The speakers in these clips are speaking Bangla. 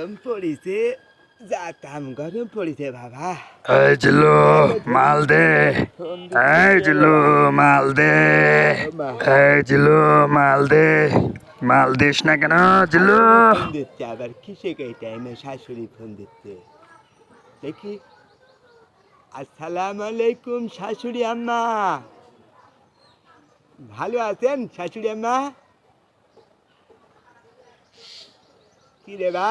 গরম পড়িছে যা গরম পড়িছে বাবা এই জিল্লু মাল দে এই জিল্লু মাল দে এই জিল্লু মাল দে মাল দিস না কেন দিচ্ছে আবার কিসে টাইমে শাশুড়ি ফোন দিচ্ছে দেখি আসসালামু আলাইকুম শাশুড়ি আম্মা ভালো আছেন শাশুড়ি আম্মা কি রে বা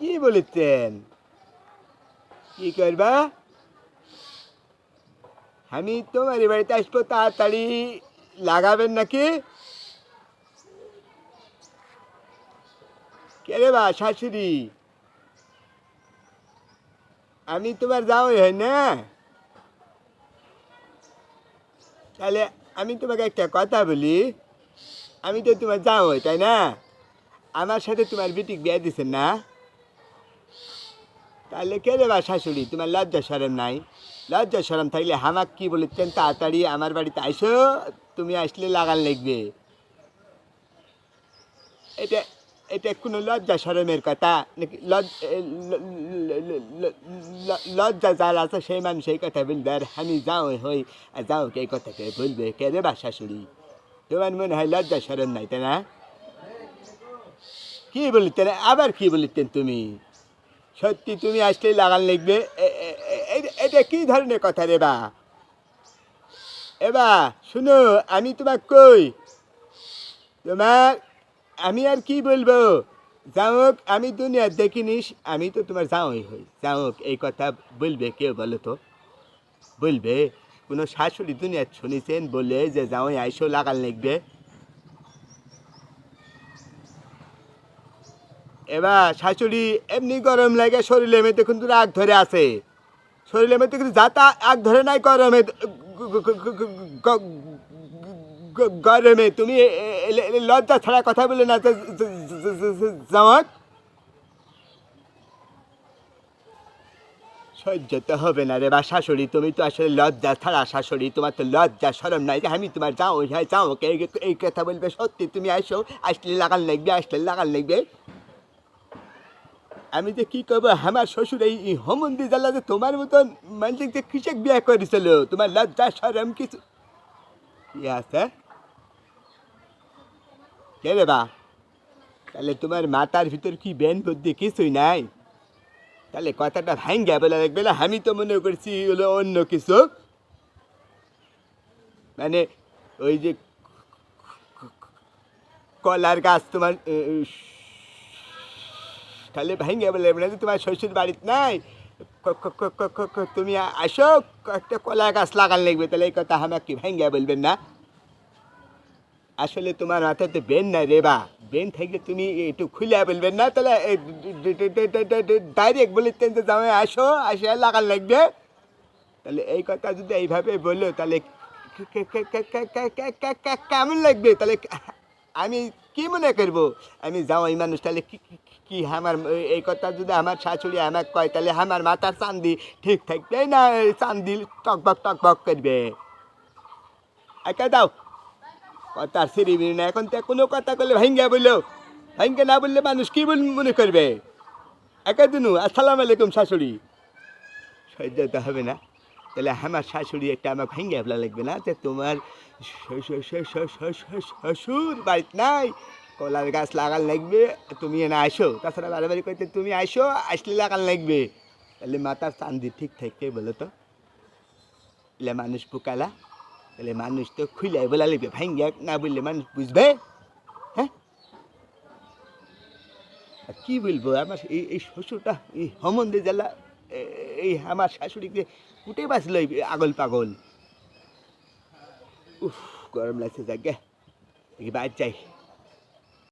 কি বলেছেন কি করবা আমি তোমার বাড়িতে আসব তাড়াতাড়ি লাগাবেন নাকি কে রে বা শাশুড়ি আমি তোমার যাওয়াই হয় না তাহলে আমি তোমাকে একটা কথা বলি আমি তো তোমার যাওয়াই তাই না আমার সাথে তোমার বিটিক বিয়ে দিছেন না তাহলে কে রে বা শাশুড়ি? তোমার লজ্জা সরম নাই? লজ্জা সরম থাকলে হামাক কি বলেছেন তাড়াতাড়ি আমার বাড়িতে আইসো, তুমি আসলে লাগান লাগবে। এটা এটা কোনো লজ্জা সরমের কথা। নাকি লজ্জা যার আছে সেই মানুষ এই কথা বলবে, আর আমি যাও হই, আর যাও কে এই কথাকে বলবে, কে রে বা শাশুড়ি? তোমার মনে হয় লজ্জা সরম নাই তাই না? কি বলিতেন? আবার কি বলিতেন তুমি? সত্যি তুমি আসলেই লাগান লিখবে। এটা কি ধরনের কথা রে বা? এবা শুনো, আমি তোমার কই? তোমার, আমি আর কি বলব? যাওক আমি দুনিয়া দেখিনিস, আমি তো তোমার যাওই হই। যাওক এই কথা বলবে কেউ বলো তো? বলবে, কোনো শাশুড়ি দুনিয়া শুনেছেন বলে যে যাওই আইসো লাগান লিখবে। এবার শাশুড়ি এমনি গরম লাগে শরীরে মেয়েতে কিন্তু রাগ ধরে আছে। শরীরে মেয়েতে কিন্তু যাতা আগ ধরে নাই গরমে গরমে। তুমি লজ্জা ছাড়া কথা বলে না জামাক সহ্য তো হবে না রে বা শাশুড়ি, তুমি তো আসলে লজ্জা ছাড়া শাশুড়ি, তোমার তো লজ্জা সরম নাই যে আমি তোমার যাও হ্যাঁ যাও এই কথা বলবে? সত্যি তুমি আসো, আসলে লাগান লাগবে, আসলে লাগান লাগবে। আমি যে কি করব আমার শ্বশুর এই হোমন্দি জ্বালা যে তোমার মতন মানুষ যে কৃষক বিয়ে করেছিল, তোমার লজ্জা সরম কিছু? আছে? কে রে বা? তাহলে তোমার মাথার ভিতর কি বেন বুদ্ধি কিছুই নাই? তাহলে কথাটা ভাঙ্গা বলে রাখবে না, আমি তো মনে করছি হলো অন্য কিছু। মানে ওই যে কলার গাছ তোমার তাহলে ভেঙে বলে না তোমার শ্বশুর বাড়িতে নাই। তুমি আসো, একটা কলা গাছ লাগান লাগবে। তাহলে এই কথা আমাকে কি ভেঙে বলবেন না? আসলে তোমার মাথাতে বেন নাই রেবা বেন থাকলে তুমি একটু খুলে বলবেন না? তাহলে ডাইরেক্ট বলিতেন যে জামাই আসো, আসে লাগান লাগবে। তাহলে এই কথা যদি এইভাবে বলল তাহলে কেমন লাগবে? তাহলে আমি কি মনে করব? আমি যাওয়াই মানুষ, তাহলে কি, কি- আমার, এই কথা যদি আমার শাশুড়ি আমাকে কয়, তাহলে আমার মাথার চান্দি ঠিক থাকবে না? চান্দি টকবক টকবক করবে। একা দাও। কথা সিরিবিরি না, এখন তো কোনো কথা করলে ভাঙ্গা বলল। ভাঙ্গা না বললে মানুষ কি বল, মনে করবে? একা দিনু, আসসালাম আলাইকুম শাশুড়ি। সহ্য তো হবে না। তাহলে আমার শাশুড়ি একটা আমার ভাঙ্গা বলা লাগবে না যে তোমার শ্বশুর বাড়িতে নাই, কলার গাছ লাগান লাগবে, তুমি এনে আসো তাছাড়া বাড়ি করতে তুমি আসো আসলে লাগান লাগবে। তাহলে মাথার চান্দি ঠিক থাকবে বলো তো? তাহলে মানুষ পোকালা তাহলে মানুষ তো খুলে বলা লাগবে ভাঙ্গা না বললে মানুষ বুঝবে? হ্যাঁ? কি বলব, আমার এই এই শ্বশুরটা, এই হমন্দে জেলা এই আমার শাশুড়িকে কুটে বাঁচল আগল পাগল। উফ গরম লাগছে যাকে বাইর যাই